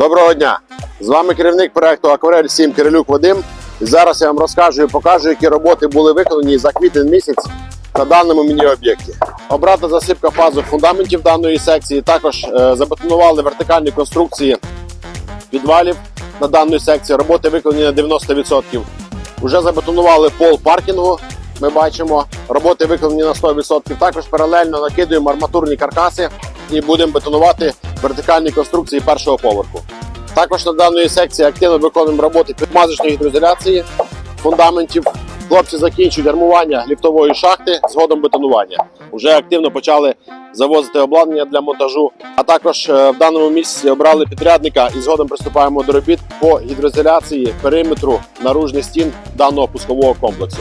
Доброго дня! З вами керівник проекту Акварель 7 Кирилюк Вадим. І зараз я вам розкажу і покажу, які роботи були виконані за квітень місяць на даному міні-об'єкті. Обрата засипка фазу фундаментів даної секції. Також е, забетонували вертикальні конструкції підвалів на даної секції. Роботи виконані на 90%. Уже забетонували пол паркінгу. Ми бачимо, роботи виконані на 100%. Також паралельно накидуємо арматурні каркаси і будемо бетонувати вертикальні конструкції першого поверху. Також на даної секції активно виконуємо роботи підмазочної гідроізоляції фундаментів. Хлопці закінчують армування ліфтової шахти згодом бетонування. Уже активно почали завозити обладнання для монтажу. А також е, в даному місці обрали підрядника і згодом приступаємо до робіт по гідроізоляції периметру наружних стін даного пускового комплексу.